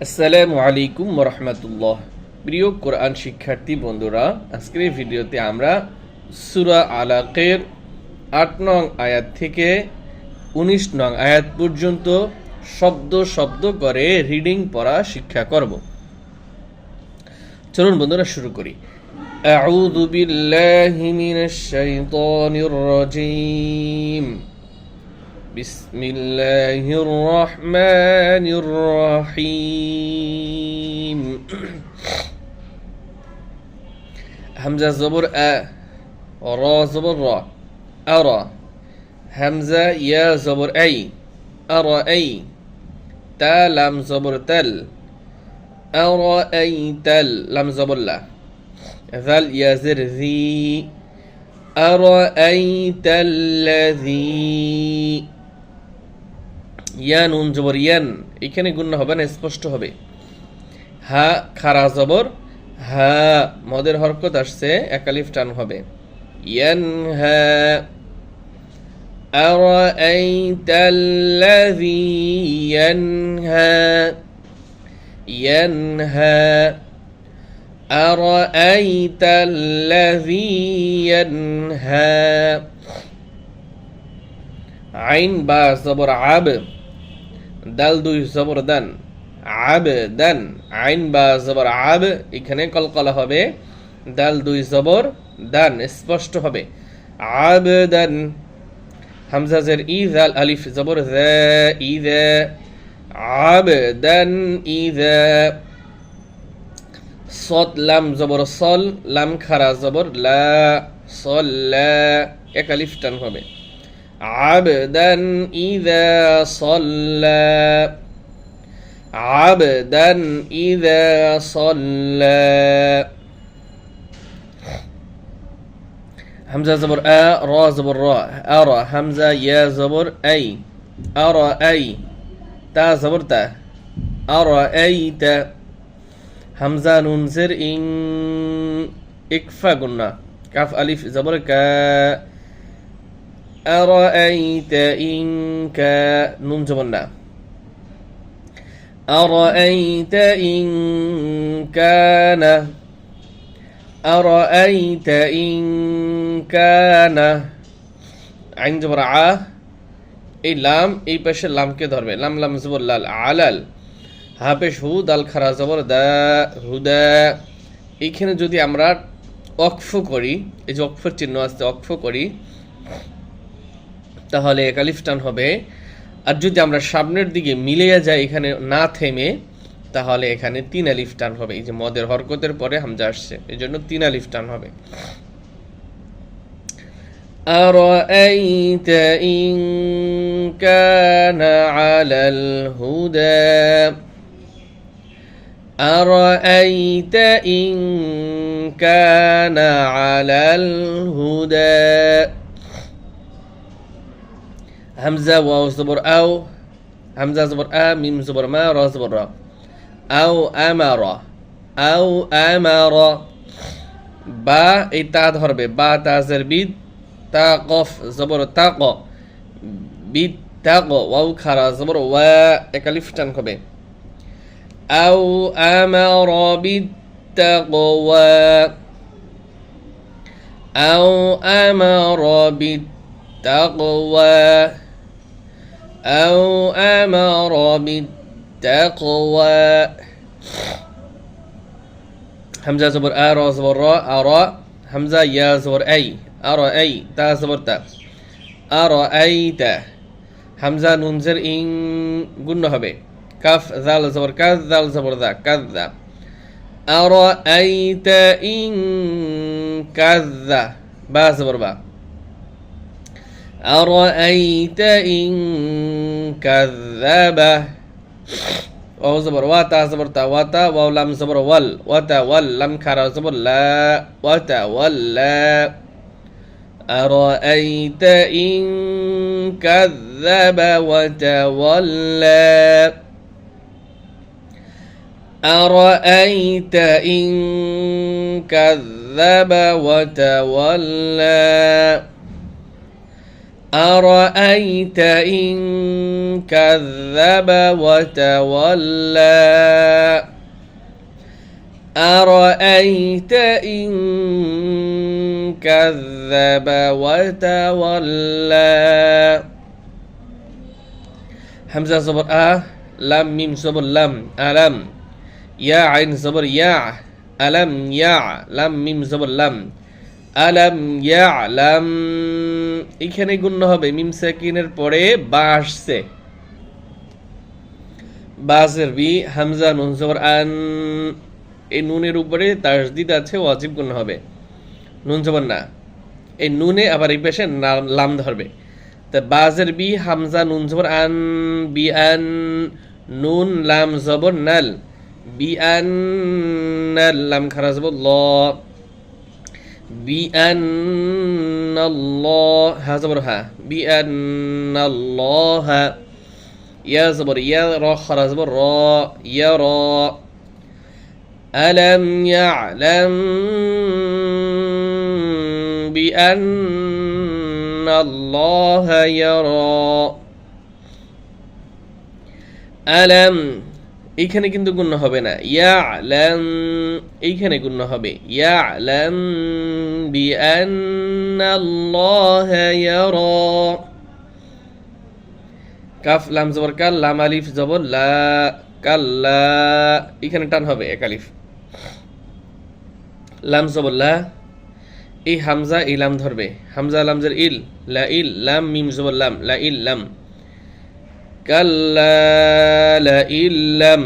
আসসালামু আলাইকুম রহমতুল্লাহ প্রিয় কোরআন শিক্ষার্থী বন্ধুরা আজকের এই ভিডিওতে আমরা সুরা আলাকের আট নং আয়াত থেকে উনিশ নং আয়াত পর্যন্ত শব্দ শব্দ করে রিডিং পড়া শিক্ষা করব চলুন বন্ধুরা শুরু করি أعوذ بالله من الشيطان الرجيم بسم الله الرحمن الرحيم همزة زبر أ را زبر را أرى همزة يا زبر أي أرى أي تا لم زبر تل أرأيت لم زبر لا ذل يا زر ذي أرأيت الذي ইয়া নুন জবর ইয়ান এখানে গুণ হবে না স্পষ্ট হবে হা খারা জবর হা মদের হরকত আসছে একালিফ টান হবে ইয়ান হা أرأيت الذي ينهى ينهى أرأيت الذي ينهى عين با زبر عب দাল দুই জবর দান, আব দান, আইন বা জবর আব, এখানে কলকলা হবে, দাল দুই জবর দান, স্পষ্ট হবে। আব দান হামজাজের ই দাল আলিফ, জবর ই আব দান, ই সদ লাম, জবর, সল, লাম, খারা, জবর, লা, সল এক আলিফ টান হবে। عبدا إذا صلى. عبدا إذا صلى. همزة زبر أ را زبر را. أرى همزة يا زبر أي. أرى أي. تا زبر تا. أرأيت همزة ننزر إن. إكفى قلنا. كاف ألف زبر كا. أرأيت إن كان نون جبنا أرأيت إن كان أرأيت إن كان عين جبر ع এই লাম এই পাশে লামকে ধরবে লাম লাম জবর লাল আলাল হা পেশ হু দাল খারা জবর দা হুদা এইখানে যদি আমরা অক্ফ করি এই যে অক্ফের চিহ্ন আছে অক্ফ করি তাহলে একালিফ টান হবে আর যদি আমরা সামনের দিকে মিলিয়ে যাই এখানে না থেমে তাহলে এখানে তিন আলিফ টান হবে এই যে মদের হরকতের পরে হামজা আসছে এই জন্য তিন আলিফ টান হবে أرأيت إن كان على الهدى أرأيت إن كان على الهدى همزة واو زبر أو همزة زبر أ ميم زبر ما را زبر را أو أمر أو أمر বা এই তা ধরবে বা তাজের বিদ তা কফ জবর তাক বিদ তাক ওয়াও খারা জবর ওয়া একালিফ টান হবে আও আমার বিদ তাকওয়া আও আমার বিদ তাকওয়া أو أمر بالتقوى. همزة زبر را زبر را أرى همزة يا زبر أي. أرى أي. تا زبر تا. أرأيت همزة ننزر إن قلنا هبه. كف ذال زبر كذ ذال زبر ذا كذ. أرأيت إن كذ. با زبر با. أرأيت إن كذب واو زبر واتا زبر تا واتا واو لم زبر ول واتا ول لم كرا زبر لا واتا ولا أرأيت إن كذب وتولى أرأيت إن كذب وتولى أرأيت إن كذب وتولى؟ أرأيت إن كذب وتولى؟ همزة زبر أ لام ميم زبر لم ألم يا عين زبر يا ألم يا لام ميم زبر لم আলাম ইয়ালাম। এখানে গুণ্য হবে মিম সাকিনের পরে বাসের বি হামজা, নুন, জবর, আন। এই নুনের উপরে তাসদিদ আছে, ওয়াজিব গুণ হবে। না। এই নুনে আবার এই পেশে লাম ধরবে। তা বাজের বি হামজা, নুন, জবর, আন, বি, আন, নুন, লাম, জবর, নাল। বি, আন, নাল, লাম খারা জবর, ল। بأن الله ها بأن الله يا زبر يا را خرا زبر را يرى. ألم يعلم بأن الله يرى؟ ألم এইখানে কিন্তু গুণ্য হবে না। ইয়ালাম এইখানে গুণ্য হবে। কাফ, লাম জবর কাল, লাম আলিফ জবর লা কাল্লা এখানে টান হবে এক আলিফ। লাম জবর লা, এই হামজা ইলাম ধরবে। হামজা, লামজের ইল, লা ইল, লাম, মিম জবর লাম, লা ইল, লাম। কাল্লা লা ইল লাম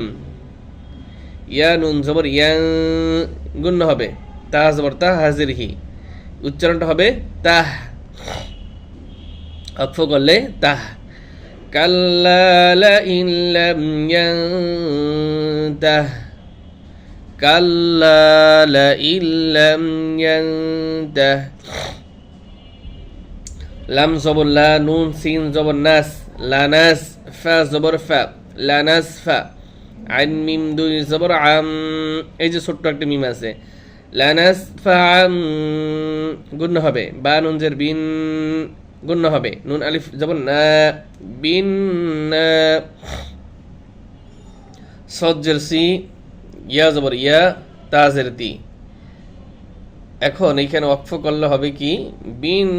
ইয়া নুন জবর ইয়াং গুণ্য হবে তা জবর তা হাজির হি উচ্চারণটা হবে তাহ অক্ষ করলে তাহ كلا لئن لم ينته كلا لئن لم ينته লাম জবর লা নুন সিন জবর নাস লানাস ফা, জবর লানাস আইন মিম দুই জবর আম, এই যে ছোট্ট একটা মিম আছে। লানাস ফা হবে। বা নুনজের বিন হবে। নুন আলিফ, জবর না, বিন সজ্জের সি, ইয়া জবর ইয়া তাজের তি এখন এইখানে অক্ষ করলে হবে কি? বিন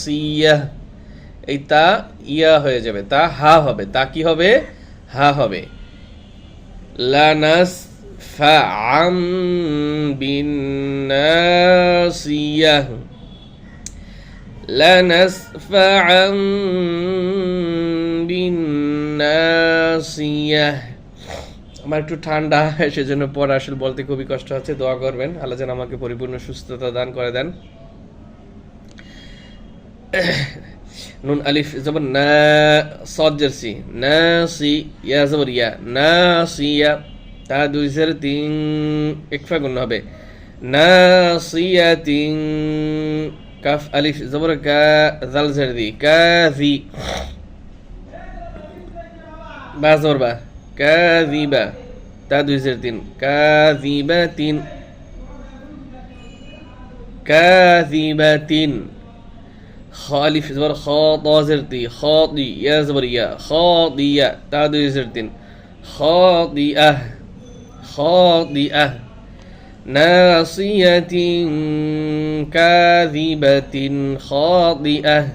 সিয়া এই তা ইয়া হয়ে যাবে তা হা হবে তা কি হবে হা হবে লানাস ফাআম বিন নাসিয়াহ لنسفعا بالناصية আমার একটু ঠান্ডা সেজন্য পড়া আসলে বলতে খুবই কষ্ট হচ্ছে দোয়া করবেন আল্লাহ যেন আমাকে পরিপূর্ণ সুস্থতা দান করে দেন নুন আলিফ জবর না, সদ জার্সি। না, সি, ইয়া জবর ইয়া। না সিয়া তা দুই জের তিন একফা গুণ হবে। না সিয়া তিন, কাফ, আলিফ জবর, কা, জাল জের দি। কাজি বা জবর বা। কাজিবা তা দুই জের তিন। কাজিবা তিন। কাজিবা তিন। خالف زبر خاطا زرتي خاطي يا زبر يا خاطية تعدو زرتين خاطئة خاطئة ناصية كاذبة خاطئة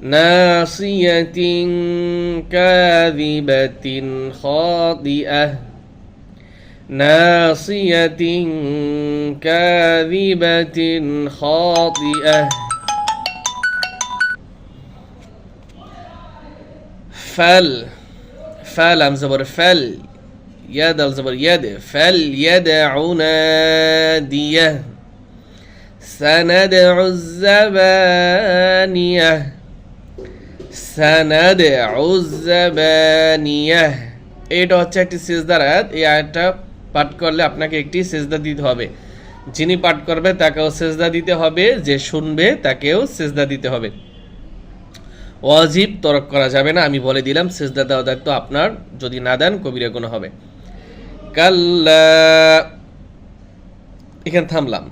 ناصية كاذبة خاطئة ناصية كاذبة خاطئة. فل فلم زبر فل يد الزبر يد فليدع ناديه سندع الزبانية سندع الزبانية এটা হচ্ছে একটি সেজদার আয়াত এই আয়াতটা পাঠ করলে আপনাকে একটি সেজদা দিতে হবে যিনি পাঠ করবে তাকেও সেজদা দিতে হবে যে শুনবে তাকেও সেজদা দিতে হবে ওয়াজিব তরক করা যাবে না, আমি বলে দিলাম, সেজদা দেওয়া দায়িত্ব আপনার, যদি না দেন কবিরা গুণ হবে। কাল্লা, এখানে থামলাম।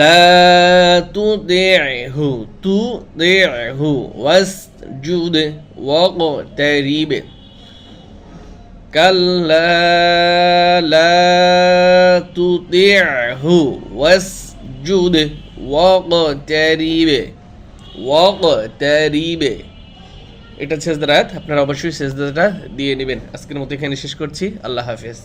লা তু দে হু তু দে হু ওয়াস জুদ ওয়াক তেরিবে كلا لا تطعه واسجد واقترب ওয়াক তারিবে এটা শেষদার আপনারা অবশ্যই শেষদারটা দিয়ে নেবেন। আজকের মতো এখানে শেষ করছি। আল্লাহ হাফেজ।